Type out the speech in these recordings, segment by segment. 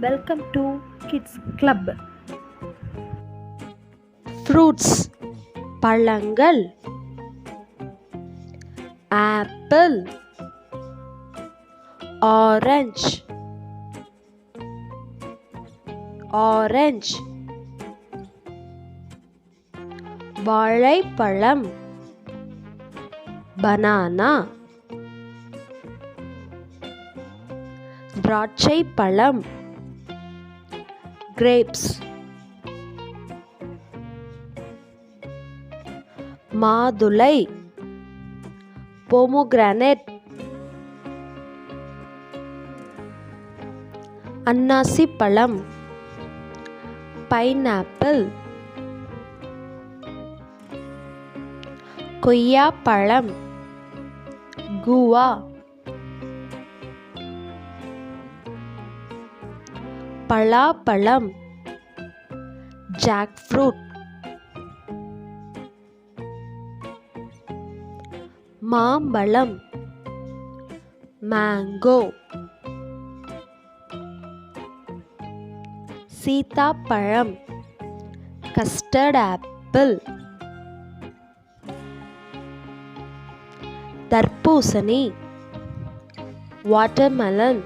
Welcome to kids club fruits பழங்கள் apple orange orange வாழைப்பழம் banana திராட்சை பழம் கிரேப்ஸ் மாதுளை. பொமோகிரானேட் அன்னாசி பழம் பைனாப்பிள் கொய்யா பழம் குவா. பலாப்பழம். ஜாக் ஃப்ரூட் மாம்பழம். மேங்கோ சீதாப்பழம் கஸ்டர்ட் ஆப்பிள் தர்பூசணி. வாட்டர்மெலன்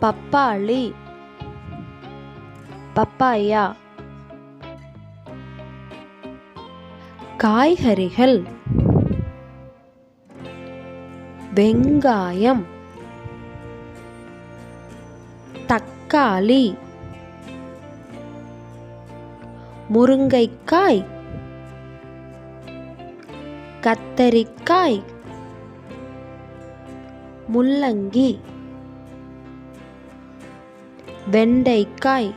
பப்பாளி. பப்பாயா. காய்கறிகள். வெங்காயம். தக்காளி. முருங்கைக்காய். கத்தரிக்காய். முள்ளங்கி. வெண்டைக்காய்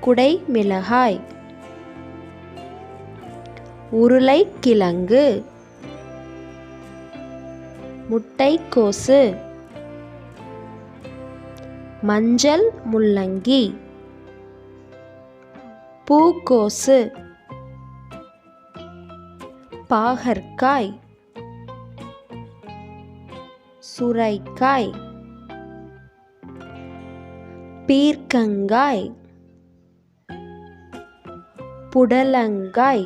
குடை மிளகாய் உருளைக்கிழங்கு முட்டைக்கோசு மஞ்சள் முள்ளங்கி பூக்கோசு பாகற்காய் சுரைக்காய் பீர்க்கங்காய் புடலங்காய்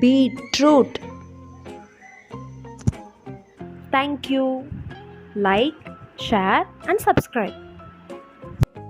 beetroot thank you like share and subscribe